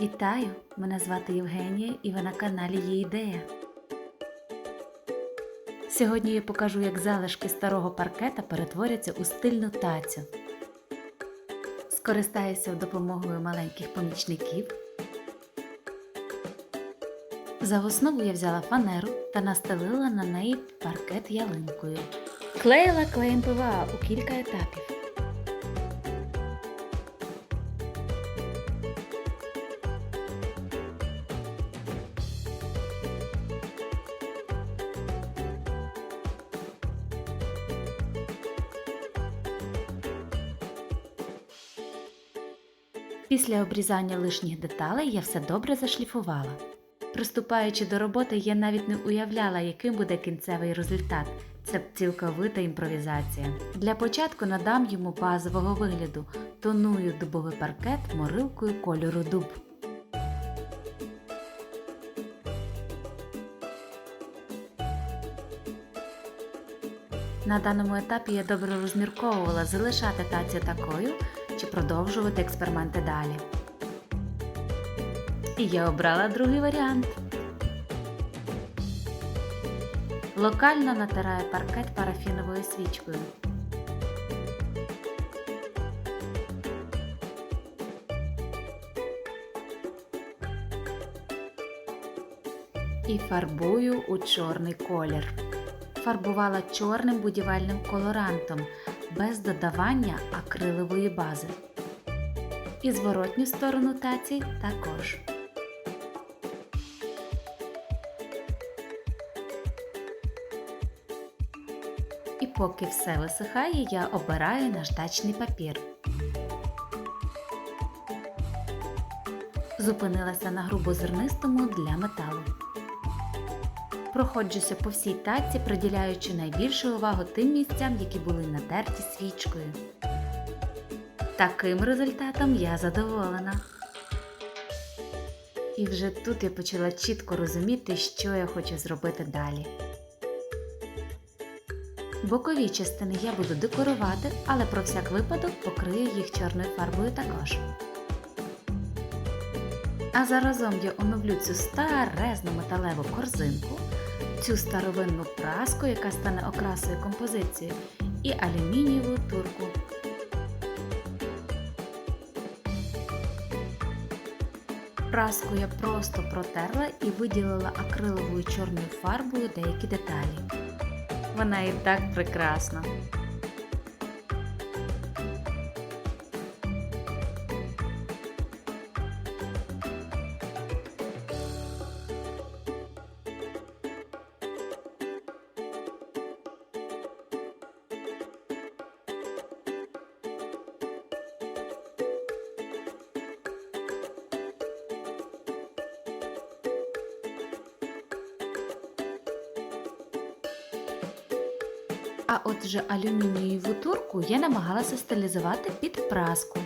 Вітаю! Мене звати Євгенія і ви на каналі Є ідея. Сьогодні я покажу, як залишки старого паркета перетворяться у стильну тацю. Скористаюся допомогою маленьких помічників. За основу я взяла фанеру та настелила на неї паркет ялинкою. Клеїла клеєм ПВА у кілька етапів. Після обрізання лишніх деталей я все добре зашліфувала. Приступаючи до роботи, я навіть не уявляла, яким буде кінцевий результат. Це цілковита імпровізація. Для початку надам йому базового вигляду, тоную дубовий паркет морилкою кольору дуб. На даному етапі я добре розмірковувала залишати тацю такою чи продовжувати експерименти далі. І я обрала другий варіант. Локально натираю паркет парафіновою свічкою. І фарбую у чорний колір. Фарбувала чорним будівельним колорантом без додавання акрилової бази. І зворотню сторону таці також. І поки все висихає, я обираю наждачний папір. Зупинилася на грубозернистому для металу. Проходжуся по всій таці, приділяючи найбільшу увагу тим місцям, які були натерті свічкою. Таким результатом я задоволена. І вже тут я почала чітко розуміти, що я хочу зробити далі. Бокові частини я буду декорувати, але про всяк випадок покрию їх чорною фарбою також. А заразом я оновлю цю старезну металеву корзинку, цю старовинну праску, яка стане окрасою композиції, і алюмінієву турку. Праску я просто протерла і виділила акриловою чорною фарбою деякі деталі. Вона і так прекрасна. А отже алюмінієву турку я намагалася стилізувати під праску.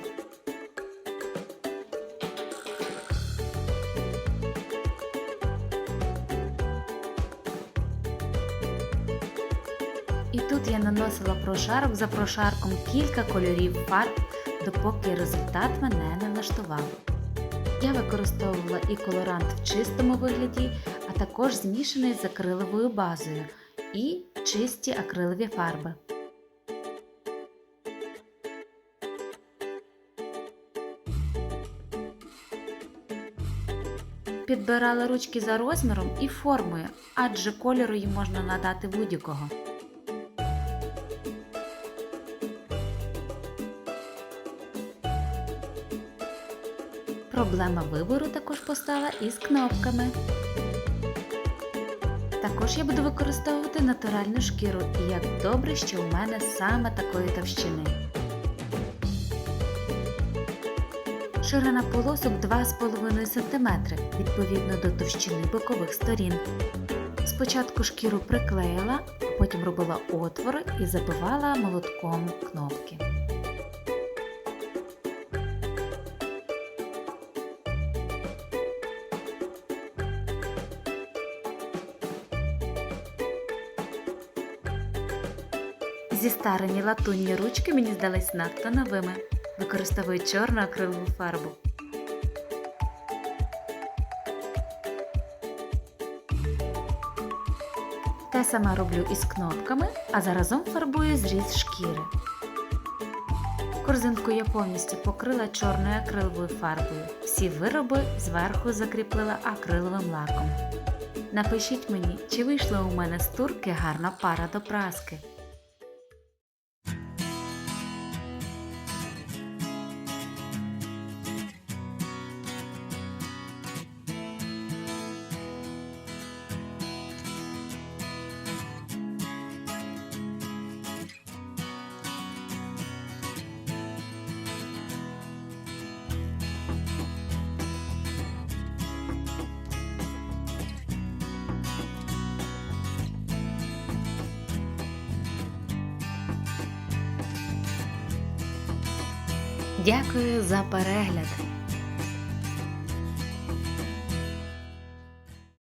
І тут я наносила прошарок за прошарком кілька кольорів фарб, допоки результат мене не влаштував. Я використовувала і колорант в чистому вигляді, а також змішаний з акриловою базою і чисті акрилові фарби. Підбирала ручки за розміром і формою, адже кольору їм можна надати будь-якого. Проблема вибору також постала із кнопками. Також я буду використовувати натуральну шкіру і як добре, що у мене саме такої товщини. Ширина полосок 2,5 см відповідно до товщини бокових сторін. Спочатку шкіру приклеїла, потім робила отвори і забивала молотком кнопки. Зістарені латунні ручки мені здались надто новими. Використовую чорну акрилову фарбу. Те саме роблю із кнопками, а заразом фарбую зріз шкіри. Корзинку я повністю покрила чорною акриловою фарбою. Всі вироби зверху закріпила акриловим лаком. Напишіть мені, чи вийшла у мене з турки гарна пара до праски. Дякую за перегляд!